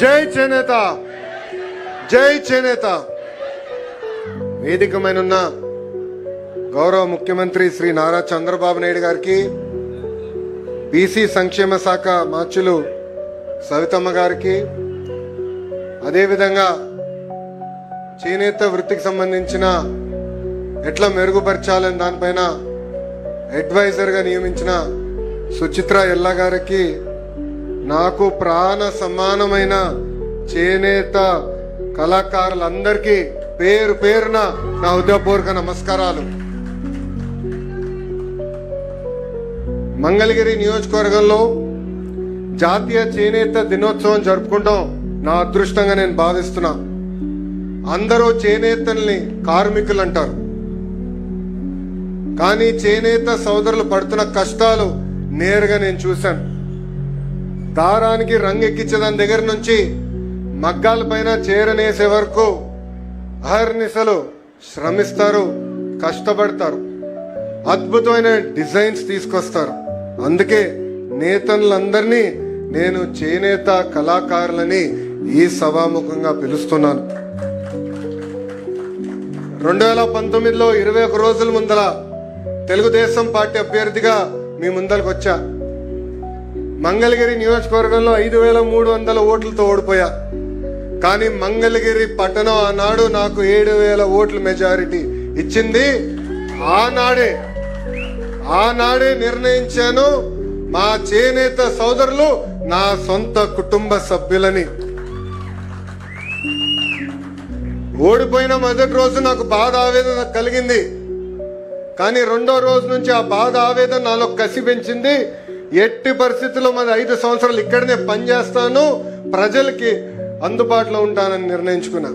జై చేనేత. జై చేనేత. వేదికమైనున్న గౌరవ ముఖ్యమంత్రి శ్రీ నారా చంద్రబాబు నాయుడు గారికి బీసీ సంక్షేమ శాఖ మార్చులు సవితమ్మ గారికి అదేవిధంగా చేనేత వృత్తికి సంబంధించిన ఎట్లా మెరుగుపరచాలని దానిపైన అడ్వైజర్గా నియమించిన సుచిత్ర ఎల్లా గారికి నాకు ప్రాణ సమానమైన చేనేత కళాకారులందరికీ పేరు పేరున నా ఉద్యోగపూర్వక నమస్కారాలు. మంగళగిరి నియోజకవర్గంలో జాతీయ చేనేత దినోత్సవం జరుపుకుంటాం. నా అదృష్టంగా నేను భావిస్తున్నా. అందరూ చేనేతల్ని కార్మికులు అంటారు కానీ చేనేత సోదరులు పడుతున్న కష్టాలు నేరుగా నేను చూశాను. దారానికి రంగు ఎక్కించే దాని దగ్గర నుంచి మగ్గాల పైన చేరనేసే వరకు అహర్నిశలు శ్రమిస్తారు కష్టపడతారు అద్భుతమైన డిజైన్స్ తీసుకొస్తారు. అందుకే నేతలందరినీ నేను చేనేత కళాకారులని ఈ సభాముఖంగా పిలుస్తున్నాను. రెండు వేల పంతొమ్మిదిలో ఇరవై ఒక రోజుల ముందల తెలుగుదేశం పార్టీ అభ్యర్థిగా మీ ముందరకు వచ్చా మంగళగిరి నియోజకవర్గంలో ఐదు వేల మూడు వందల ఓట్లతో ఓడిపోయా. కానీ మంగళగిరి పట్టణం ఆనాడు నాకు ఏడు వేల ఓట్ల మెజారిటీ ఇచ్చింది. ఆనాడే ఆనాడే నిర్ణయించాను. మా చేనేత సోదరులు నా సొంత కుటుంబ సభ్యులని. ఓడిపోయిన మొదటి రోజు నాకు బాధ ఆవేదన కలిగింది. కానీ రెండో రోజు నుంచి ఆ బాధ ఆవేదన నాలో కసి పెంచింది. ఎట్టి పరిస్థితుల్లో మరి ఐదు సంవత్సరాలు ఇక్కడనే పనిచేస్తాను ప్రజలకి అందుబాటులో ఉంటానని నిర్ణయించుకున్నా.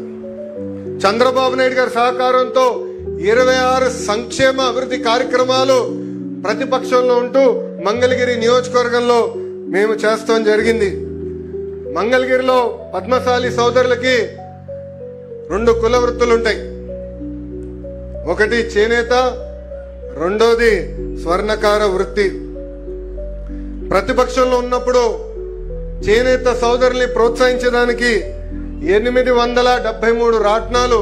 చంద్రబాబు నాయుడు గారి సహకారంతో ఇరవై ఆరు సంక్షేమ అభివృద్ధి కార్యక్రమాలు ప్రతిపక్షంలో ఉంటూ మంగళగిరి నియోజకవర్గంలో మేము చేస్తాం జరిగింది. మంగళగిరిలో పద్మశాలి సోదరులకి రెండు కుల వృత్తులు ఉంటాయి. ఒకటి చేనేత రెండోది స్వర్ణకార వృత్తి. ప్రతిపక్షంలో ఉన్నప్పుడు చేనేత సోదరుల్ని ప్రోత్సహించడానికి ఎనిమిది వందల డెబ్బై మూడు రాట్నాలు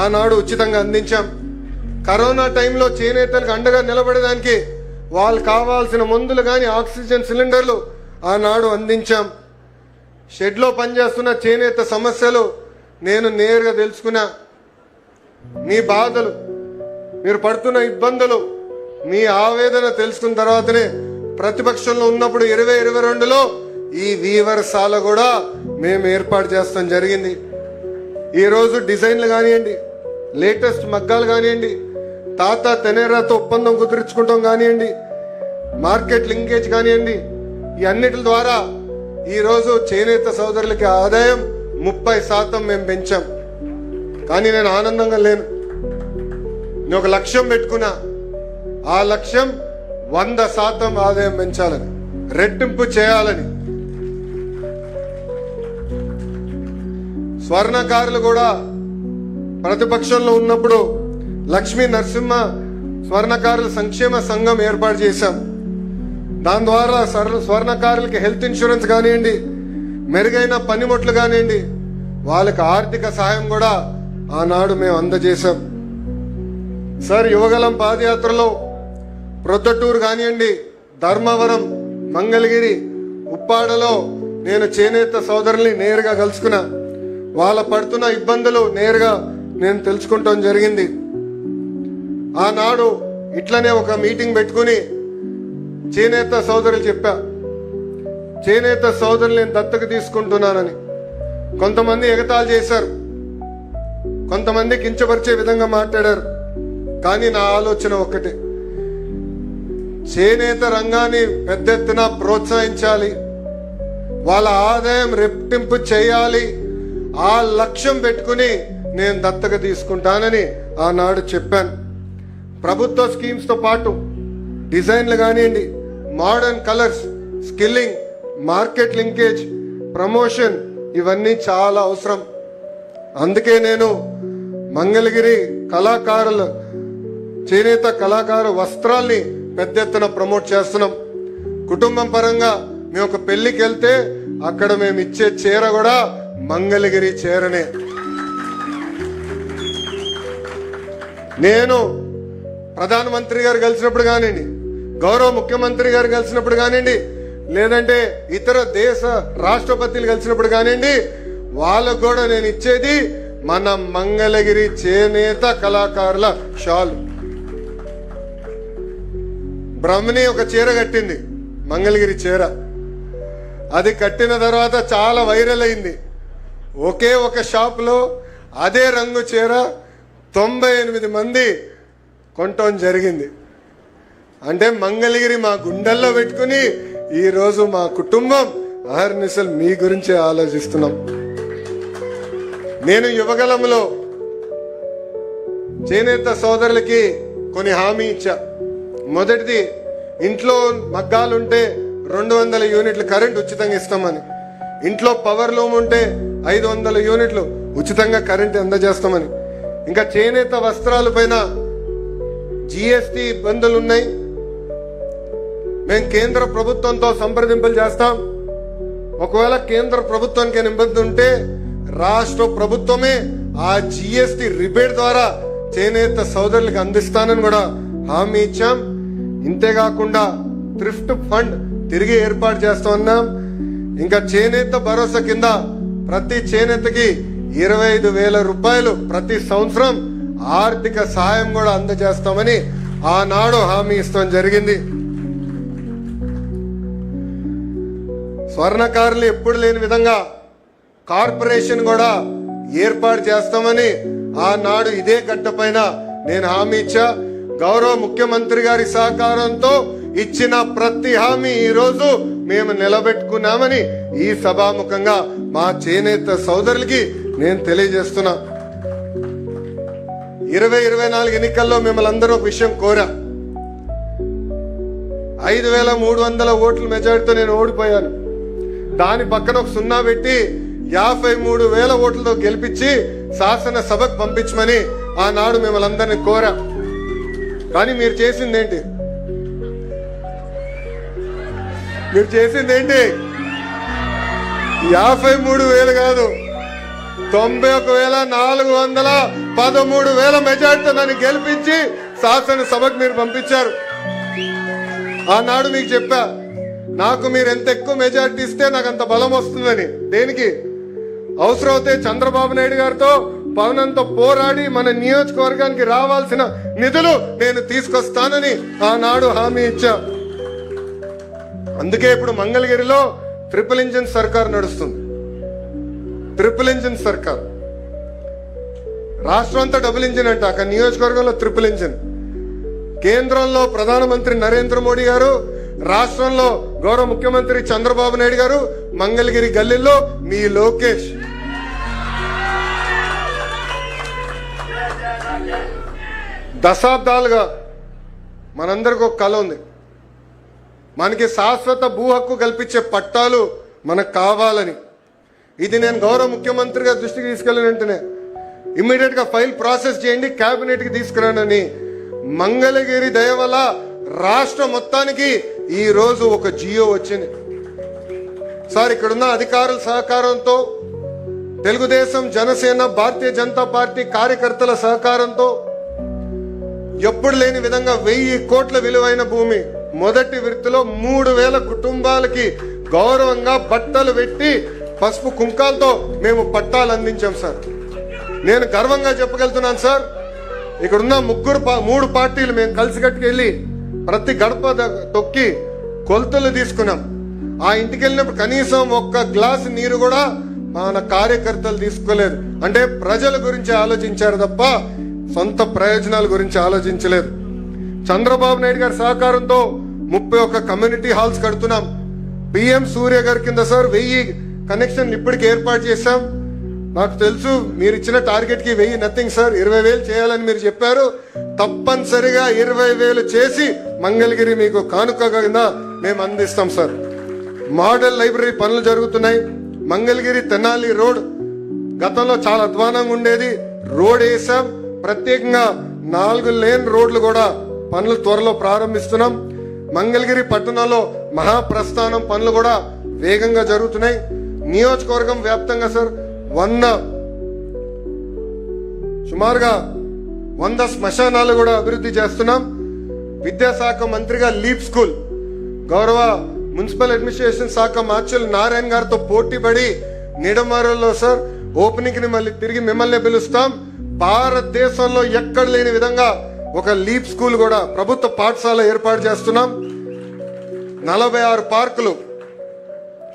ఆనాడు ఉచితంగా అందించాం. కరోనా టైంలో చేనేతలకు అండగా నిలబడడానికి వాళ్ళు కావాల్సిన మందులు కానీ ఆక్సిజన్ సిలిండర్లు ఆనాడు అందించాం. షెడ్లో పనిచేస్తున్న చేనేత సమస్యలు నేను నేరుగా తెలుసుకున్నా. మీ బాధలు మీరు పడుతున్న ఇబ్బందులు మీ ఆవేదన తెలుసుకున్న తర్వాతనే ప్రతిపక్షంలో ఉన్నప్పుడు ఇరవై ఇరవై రెండులో ఈ వీవర్సాల కూడా మేము ఏర్పాటు చేస్తాం జరిగింది. ఈరోజు డిజైన్లు కానివ్వండి లేటెస్ట్ మగ్గాలు కానివ్వండి తాత తెనేరాతో ఒప్పందం కుదుర్చుకుంటాం కానివ్వండి మార్కెట్ లింకేజ్ కానివ్వండి ఈ అన్నిటి ద్వారా ఈరోజు చేనేత సోదరులకి ఆదాయం ముప్పై శాతం మేము పెంచాం. కానీ నేను ఆనందంగా లేను. నేను ఒక లక్ష్యం పెట్టుకున్నా. ఆ లక్ష్యం వంద శాతం ఆదాయం పెంచాలని రెట్టింపు చేయాలని. స్వర్ణకారులు కూడా ప్రతిపక్షంలో ఉన్నప్పుడు లక్ష్మీ నరసింహ స్వర్ణకారుల సంక్షేమ సంఘం ఏర్పాటు చేశాం. దాని ద్వారా స్వర్- స్వర్ణకారులకి హెల్త్ ఇన్సూరెన్స్ కానివ్వండి మెరుగైన పనిముట్లు కానివ్వండి వాళ్ళకి ఆర్థిక సహాయం కూడా ఆనాడు మేము అందజేశాం. సార్ యువగలం పాదయాత్రలో ప్రొద్దటూరు కానివ్వండి ధర్మవరం మంగళగిరి ఉప్పాడలో నేను చేనేత సోదరుల్ని నేరుగా కలుసుకున్నా వాళ్ళ పడుతున్న ఇబ్బందులు నేరుగా నేను తెలుసుకుంటాం జరిగింది. ఆనాడు ఇట్లనే ఒక మీటింగ్ పెట్టుకుని చేనేత సోదరులు చెప్పా చేనేత సోదరులు నేను దత్తకు తీసుకుంటున్నానని. కొంతమంది ఎగతాళి చేశారు కొంతమంది కించపరిచే విధంగా మాట్లాడారు కానీ నా ఆలోచన ఒక్కటే. చేనేత రంగాన్ని పెద్ద ఎత్తున ప్రోత్సహించాలి. వాళ్ళ ఆదాయం రెట్టింపు చేయాలి. ఆ లక్ష్యం పెట్టుకుని నేను దత్తక తీసుకుంటానని ఆనాడు చెప్పాను. ప్రభుత్వ స్కీమ్స్తో పాటు డిజైన్లు కానివ్వండి modern colours skilling market linkage promotion ఇవన్నీ చాలా అవసరం. అందుకే నేను మంగళగిరి కళాకారులు చేనేత కళాకారు వస్త్రాల్ని పెద్ద ఎత్తున ప్రమోట్ చేస్తున్నాం. కుటుంబం పరంగా మేము ఒక పెళ్ళికి వెళ్తే అక్కడ మేము ఇచ్చే చీర కూడా మంగళగిరి చీరనే. నేను ప్రధానమంత్రి గారు కలిసినప్పుడు కానివ్వండి గౌరవ ముఖ్యమంత్రి గారు కలిసినప్పుడు కానివ్వండి లేదంటే ఇతర దేశ రాష్ట్రపతులు కలిసినప్పుడు కానివ్వండి వాళ్ళకు కూడా నేను ఇచ్చేది మన మంగళగిరి చేనేత కళాకారుల షాల్. బ్రహ్మని ఒక చీర కట్టింది మంగళగిరి చీర. అది కట్టిన తర్వాత చాలా వైరల్ అయింది. ఒకే ఒక షాప్లో అదే రంగు చీర తొంభై ఎనిమిది మంది కొనటం జరిగింది. అంటే మంగళగిరి మా గుండెల్లో పెట్టుకుని ఈరోజు మా కుటుంబం అహర్నిశలు మీ గురించే ఆలోచిస్తున్నాం. నేను యువగలంలో చేనేత సోదరులకి కొన్ని హామీ ఇచ్చా. మొదటిది ఇంట్లో మగ్గాలుంటే రెండు వందల యూనిట్లు కరెంట్ ఉచితంగా ఇస్తామని. ఇంట్లో పవర్ లూమ్ ఉంటే ఐదు వందల యూనిట్లు ఉచితంగా కరెంట్ అందజేస్తామని. ఇంకా చేనేత వస్త్రాల పైన జిఎస్టి ఇబ్బందులు ఉన్నాయి మేము కేంద్ర ప్రభుత్వంతో సంప్రదింపులు చేస్తాం. ఒకవేళ కేంద్ర ప్రభుత్వానికి ఇబ్బంది ఉంటే రాష్ట్ర ప్రభుత్వమే ఆ జిఎస్టి రిబేట్ ద్వారా చేనేత సోదరులకు అందిస్తానని కూడా హామీ ఇచ్చాం. ఇంతేకాకుండా థ్రిఫ్ట్ ఫండ్ తిరిగి ఏర్పాటు చేస్తున్నాం ఇంకా చేనేత భరోసా కింద ప్రతి చేనేతకి ఇరవై ఐదు వేల రూపాయలు ప్రతి సంవత్సరం ఆర్థిక సహాయం కూడా అందజేస్తామని ఆనాడు హామీ ఇస్తాం జరిగింది. స్వర్ణకారులు ఎప్పుడు లేని విధంగా కార్పొరేషన్ కూడా ఏర్పాటు చేస్తామని ఆనాడు ఇదే గట్టపైన నేను హామీ ఇచ్చా. గౌరవ ముఖ్యమంత్రి గారి సహకారంతో ఇచ్చిన ప్రతి హామీ ఈ రోజు మేము నిలబెట్టుకున్నామని ఈ సభాముఖంగా మా చేనేత సోదరులకి నేను తెలియజేస్తున్నా. ఇరవై ఇరవై నాలుగు ఎన్నికల్లో మిమ్మల్ని అందరూ ఒక విషయం కోరా. ఐదు వేల మూడు వందల ఓట్ల మెజారిటీతో నేను ఓడిపోయాను. దాని పక్కన ఒక సున్నా పెట్టి యాభై మూడు వేల ఓట్లతో గెలిపించి శాసన సభకు పంపించమని ఆనాడు మిమ్మల్ని అందరినీ కోరా. కానీ మీరు చేసింది ఏంటి మీరు చేసింది ఏంటి యాభై మూడు వేలు కాదు తొంభై ఒక వేల నాలుగు వందల పదమూడు వేల మెజార్టీతో నన్ను గెలిపించి శాసనసభకు మీరు పంపించారు. ఆనాడు మీకు చెప్పా నాకు మీరు ఎంత ఎక్కువ మెజార్టీ ఇస్తే నాకు అంత బలం వస్తుందని. దేనికి? అవసరమైతే చంద్రబాబు నాయుడు గారితో పవనంతో పోరాడి మన నియోజకవర్గానికి రావాల్సిన నిధులు నేను తీసుకొస్తానని ఆనాడు హామీ ఇచ్చా. అందుకే ఇప్పుడు మంగళగిరిలో ట్రిపుల్ ఇంజిన్ సర్కార్ నడుస్తుంది. ట్రిపుల్ ఇంజిన్ సర్కార్. రాష్ట్రం అంతా డబుల్ ఇంజిన్ అంట అక్కడ నియోజకవర్గంలో ట్రిపుల్ ఇంజిన్. కేంద్రంలో ప్రధానమంత్రి నరేంద్ర మోడీ గారు రాష్ట్రంలో గౌరవ ముఖ్యమంత్రి చంద్రబాబు నాయుడు గారు మంగళగిరి గల్లీలో మీ లోకేష్. దశాబ్దాలుగా మనందరికి ఒక కళ ఉంది. మనకి శాశ్వత భూ హక్కు కల్పించే పట్టాలు మనకు కావాలని. ఇది నేను గౌరవ ముఖ్యమంత్రి గారి దృష్టికి తీసుకెళ్ళిన వెంటనే ఇమ్మీడియట్గా ఫైల్ ప్రాసెస్ చేయండి క్యాబినెట్కి తీసుకురానని మంగళగిరి దయ వల్ల రాష్ట్ర మొత్తానికి ఈరోజు ఒక జియో వచ్చింది. సార్ ఇక్కడున్న అధికారుల సహకారంతో తెలుగుదేశం జనసేన భారతీయ జనతా పార్టీ కార్యకర్తల సహకారంతో ఎప్పుడు లేని విధంగా వెయ్యి కోట్ల విలువైన భూమి మొదటి విడతలో మూడు వేల కుటుంబాలకి గౌరవంగా బట్టలు పెట్టి పసుపు కుంకాలతో మేము పట్టాలు అందించాం సార్. నేను గర్వంగా చెప్పగలుగుతున్నాను సార్. ఇక్కడున్న ముగ్గురు పా- మూడు పార్టీలు మేము కలిసికట్టుకెళ్ళి ప్రతి గడప తొక్కి కొలతలు తీసుకున్నాం. ఆ ఇంటికి వెళ్ళినప్పుడు కనీసం ఒక్క గ్లాస్ నీరు కూడా మన కార్యకర్తలు తీసుకోలేదు. అంటే ప్రజల గురించి ఆలోచించారు తప్ప సొంత ప్రయోజనాల గురించి ఆలోచించలేదు. చంద్రబాబు నాయుడు గారి సహకారంతో ముప్పై ఒక్క కమ్యూనిటీ హాల్స్ కడుతున్నాం. పిఎం సూర్య గారి కింద సార్ వెయ్యి కనెక్షన్లు ఇప్పటికి ఏర్పాటు చేశాం. నాకు తెలుసు మీరు ఇచ్చిన టార్గెట్కి వెయ్యి నథింగ్ సార్ ఇరవై వేలు చేయాలని మీరు చెప్పారు. తప్పనిసరిగా ఇరవై వేలు చేసి మంగళగిరి మీకు కానుక కింద మేము అందిస్తాం సార్. మోడల్ లైబ్రరీ పనులు జరుగుతున్నాయి. మంగళగిరి తెనాలి రోడ్. గతంలో చాలా అధ్వానంగా ఉండేది. రోడ్ వేసాం. ప్రత్యేకంగా నాలుగు లేన్ రోడ్లు కూడా పనులు త్వరలో ప్రారంభిస్తున్నాం. మంగళగిరి పట్టణంలో మహాప్రస్థానం పనులు కూడా వేగంగా జరుగుతున్నాయి. నియోజకవర్గం వ్యాప్తంగా సార్ వంద సుమారుగా వంద శ్మశానాలు కూడా అభివృద్ధి చేస్తున్నాం. విద్యాశాఖ మంత్రిగా లీప్ స్కూల్ గౌరవ మున్సిపల్ అడ్మినిస్ట్రేషన్ శాఖ మార్చులు నారాయణ గారితో పోటీ పడి నిడమరలో సార్ ఓపెనింగ్ని మళ్ళీ తిరిగి మిమ్మల్ని పిలుస్తాం. భారతదేశంలో ఎక్కడ లేని విధంగా ఒక లీప్ స్కూల్ కూడా ప్రభుత్వ పాఠశాల ఏర్పాటు చేస్తున్నాం. నలభై ఆరు పార్కులు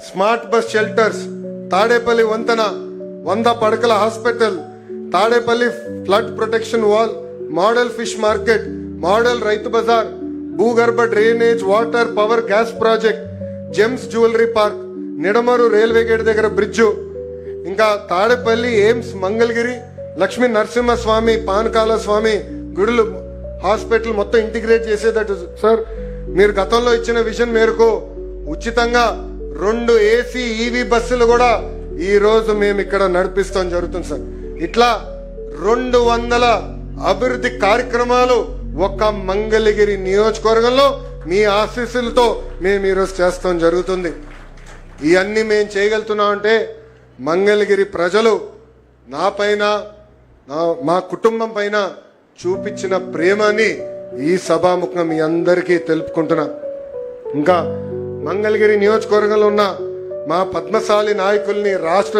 స్మార్ట్ బస్ షెల్టర్స్ తాడేపల్లి వంతెన వంద పడకల hospital Tadepalli flood protection wall model fish market model Rythu Bazar భూగర్భ drainage water power gas project gems jewellery park Nidamarru railway gate దగ్గర బ్రిడ్జు ఇంకా తాడేపల్లి ఎయిమ్స్ మంగళగిరి లక్ష్మీ నరసింహస్వామి పానకాల స్వామి గుడులు హాస్పిటల్ మొత్తం ఇంటిగ్రేట్ చేసేటట్టు. సార్. మీరు గతంలో ఇచ్చిన విజన్ మేరకు ఉచితంగా రెండు ఏసీ ఈవీ బస్సులు కూడా ఈ రోజు మేము ఇక్కడ నడిపిస్తాం జరుగుతుంది సార్. ఇట్లా రెండు వందల అభివృద్ధి కార్యక్రమాలు ఒక్క మంగళగిరి నియోజకవర్గంలో మీ ఆశీస్సులతో మేము ఈరోజు చేస్తాం జరుగుతుంది. ఇవన్నీ మేము చేయగలుగుతున్నాం అంటే మంగళగిరి ప్రజలు నా పైన నా మా కుటుంబం పైన చూపించిన ప్రేమని ఈ సభాముఖం మీ అందరికీ తెలుపుకుంటున్నా. ఇంకా మంగళగిరి నియోజకవర్గంలో ఉన్న మా పద్మశాలి నాయకుల్ని రాష్ట్ర